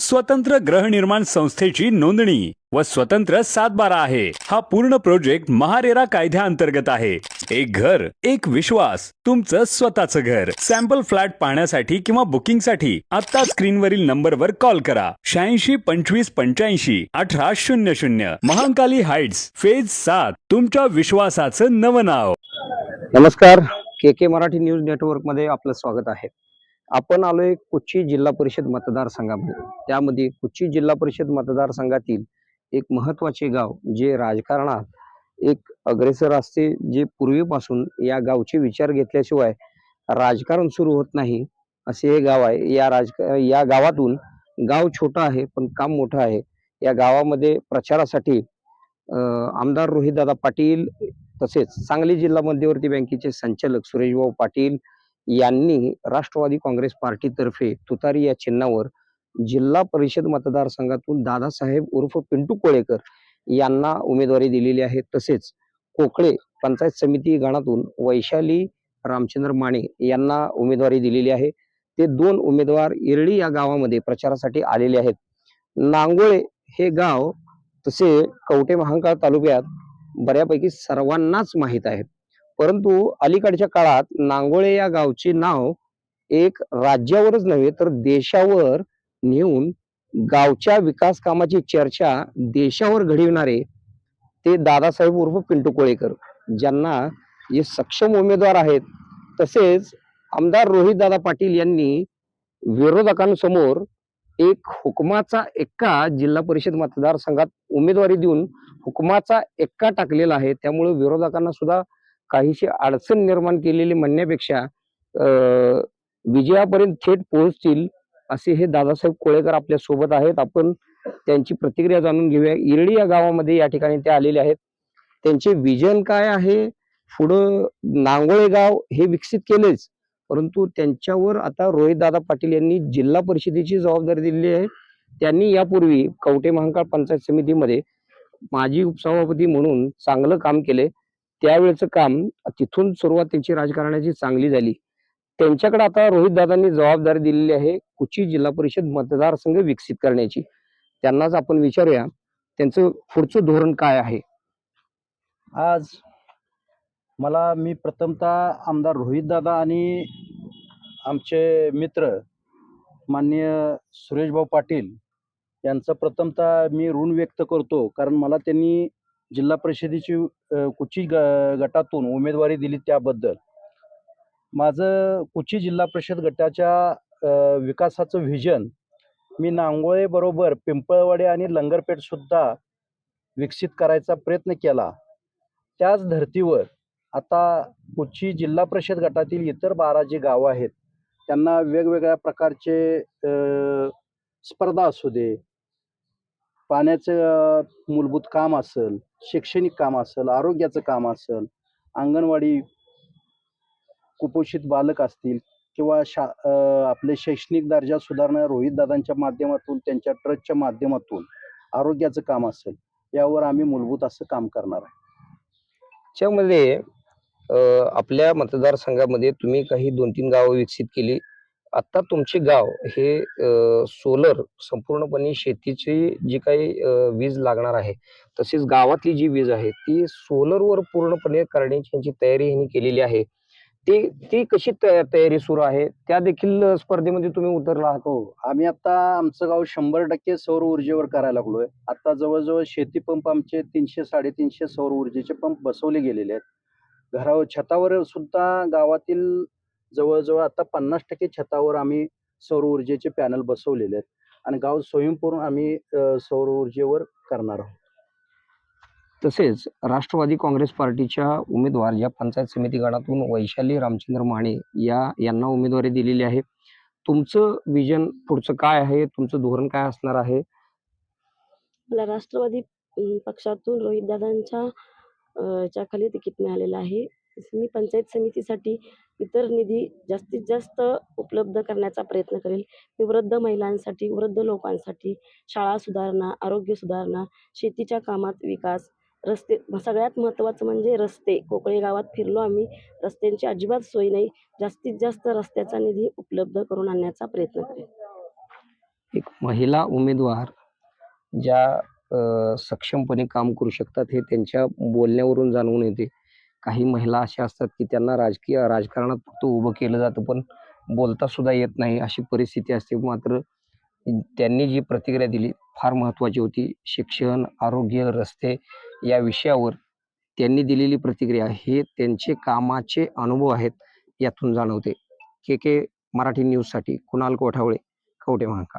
स्वतंत्र गृहनिर्माण संस्थेची नोंदणी व स्वतंत्र सातबारा आहे. हा पूर्ण प्रोजेक्ट महारेरा कायद्याअंतर्गत आहे. एक घर एक विश्वास तुमचं स्वतःचं घर. सॅम्पल फ्लॅट पाहण्यासाठी किंवा बुकिंगसाठी आता स्क्रीनवरील नंबरवर कॉल करा. शहाऐंशी पंचवीस पंच्याऐंशी अठरा शून्य शून्य. महाकाली हाइट्स फेज सात तुमच्या विश्वासाचं नवं नाव. नमस्कार. के के मराठी न्यूज नेटवर्कमध्ये आपलं स्वागत आहे. आपण आलोय कुच्ची जिल्हा परिषद मतदारसंघामध्ये. त्यामध्ये कुच्ची जिल्हा परिषद मतदारसंघातील एक महत्त्वाचे गाव जे राजकारणात एक अग्रेसर असते जे पूर्वीपासून या गावचे विचार घेतल्याशिवाय राजकारण सुरू होत नाही असे हे गाव आहे. या राज या गावातून गाव छोटं आहे पण काम मोठं आहे. या गावामध्ये प्रचारासाठी आमदार रोहितदादा पाटील तसेच सांगली जिल्हा मध्यवर्ती बँकेचे संचालक सुरेशभाऊ पाटील यांनी राष्ट्रवादी काँग्रेस पार्टीतर्फे तुतारी या चिन्हावर जिल्हा परिषद मतदारसंघातून दादासाहेब उर्फ पिंटू कोळेकर यांना उमेदवारी दिलेली आहे. तसेच कोकळे पंचायत समिती गणातून वैशाली रामचंद्र माने यांना उमेदवारी दिलेली आहे. ते दोन उमेदवार इरळी या गावामध्ये प्रचारासाठी आलेले आहेत. नांगोळे हे गाव तसे कवटे महांकाळ तालुक्यात बऱ्यापैकी सर्वांनाच माहीत आहे परंतु अलीकडच्या काळात नांगोळे या गावचे नाव एक राज्यावरच नव्हे तर देशावर नेऊन गावच्या विकास कामाची चर्चा देशावर घडविणारे ते दादासाहेब उर्फ पिंटू कोळेकर ज्यांना जे सक्षम उमेदवार आहेत तसेच आमदार रोहितदादा पाटील यांनी विरोधकांसमोर एक हुकमाचा एक्का जिल्हा परिषद मतदारसंघात उमेदवारी देऊन हुकमाचा एक्का टाकलेला आहे. त्यामुळे विरोधकांना सुद्धा काहीशी अडचण निर्माण केलेली म्हणण्यापेक्षा विजयापर्यंत थेट पोहोचतील असे हे दादासाहेब कोळेकर आपल्यासोबत आहेत. आपण त्यांची प्रतिक्रिया जाणून घेऊया. इरडी या गावामध्ये या ठिकाणी ते आलेले आहेत. त्यांचे विजन काय आहे? पुढं नांगोळे गाव हे विकसित केलेच. परंतु त्यांच्यावर आता रोहितदादा पाटील यांनी जिल्हा परिषदेची जबाबदारी दिलेली आहे. त्यांनी यापूर्वी कवटे महांकाळ पंचायत समितीमध्ये माजी उपसभापती म्हणून चांगलं काम केले. त्यावेळेचं काम तिथून सुरुवात त्यांची राजकारणाची चांगली झाली. त्यांच्याकडे आता रोहित दादांनी जबाबदारी दिलेली आहे कुची जिल्हा परिषद मतदारसंघ विकसित करण्याची. त्यांनाच आपण विचारूया त्यांचं पुढचं धोरण काय आहे? आज मला मी प्रथमतः आमदार रोहितदादा आणि आमचे मित्र माननीय सुरेशभाऊ पाटील यांचं प्रथमतः मी ऋण व्यक्त करतो कारण मला त्यांनी जिल्हा परिषदेची कुची ग गटातून उमेदवारी दिली त्याबद्दल. माझं कुची जिल्हा परिषद गटाच्या विकासाचं व्हिजन मी नांगोळेबरोबर पिंपळवाडे पिंपळवाडी आणि लंगरपेठसुद्धा विकसित करायचा प्रयत्न केला. त्याच धर्तीवर आता कुची जिल्हा परिषद गटातील इतर बारा जी गावं आहेत त्यांना वेगवेगळ्या प्रकारचे स्पर्धा असू दे पाण्याचं मूलभूत काम असेल शैक्षणिक काम असेल आरोग्याचं काम असेल अंगणवाडी कुपोषित बालक असतील किंवा शा आपले शैक्षणिक दर्जा सुधारणा रोहितदादांच्या माध्यमातून त्यांच्या ट्रस्टच्या माध्यमातून आरोग्याचं काम असेल यावर आम्ही मूलभूत असं काम करणार आहे. त्यामध्ये आपल्या मतदारसंघामध्ये तुम्ही काही दोन तीन गावं विकसित केली आता तुमचे गाव हे सोलर संपूर्णपणे शेतीची जी काही वीज लागणार आहे तसेच गावातली जी वीज आहे ती सोलरवर पूर्णपणे करण्याची यांची तयारी यांनी केलेली आहे. ती ती कशी तया- तयारी सुरू आहे त्या देखील स्पर्धेमध्ये तुम्ही उतरला आहात. हो आम्ही आता आमचं गाव शंभर टक्के सौर ऊर्जेवर करायला लागलोय. आता जवळजवळ शेती पंप आमचे तीनशे साडेतीनशे सौर ऊर्जेचे पंप बसवले गेलेले आहेत. घरावर छतावर सुद्धा गावातील जवळजवळ आता पन्नास टक्के छतावर आम्ही सौर ऊर्जेचे पॅनल बसवलेले आहेत. आणि गाव स्वयंपूर्ण आम्ही सौर ऊर्जेवर करणार आहोत. तसेच राष्ट्रवादी काँग्रेस पार्टीच्या उमेदवार या पंचायत समिती गणातून वैशाली रामचंद्र माने या यांना उमेदवारी दिलेली आहे. तुमचं विजन पुढचं काय आहे? तुमचं धोरण काय असणार आहे? मला राष्ट्रवादी पक्षातून रोहितदादांच्या अ, च्या खाली तिकीट मिळालेलं आहे. मी पंचायत समितीसाठी इतर निधी जास्तीत जास्त उपलब्ध करण्याचा प्रयत्न करेल. मी वृद्ध महिलांसाठी वृद्ध लोकांसाठी शाळा सुधारणा आरोग्य सुधारणा शेतीच्या कामात विकास रस्ते सगळ्यात महत्त्वाचं म्हणजे रस्ते. कोकळे गावात फिरलो आम्ही रस्त्यांची अजिबात सोय नाही. जास्तीत जास्त रस्त्याचा निधी उपलब्ध करून आणण्याचा प्रयत्न करेल. एक महिला उमेदवार ज्या सक्षमपणे काम करू शकतात हे त्यांच्या बोलण्यावरून जाणवून येते. काही महिला अशा असतात की त्यांना राजकीय राजकारणात फक्त उभं केलं जातं पण बोलता सुद्धा येत नाही अशी परिस्थिती असते. मात्र त्यांनी जी प्रतिक्रिया दिली फार महत्त्वाची होती. शिक्षण आरोग्य रस्ते या विषयावर त्यांनी दिलेली प्रतिक्रिया हे त्यांचे कामाचे अनुभव आहेत यातून जाणवते. के के मराठी न्यूजसाठी कुणाल कोठावळे कवटे महांका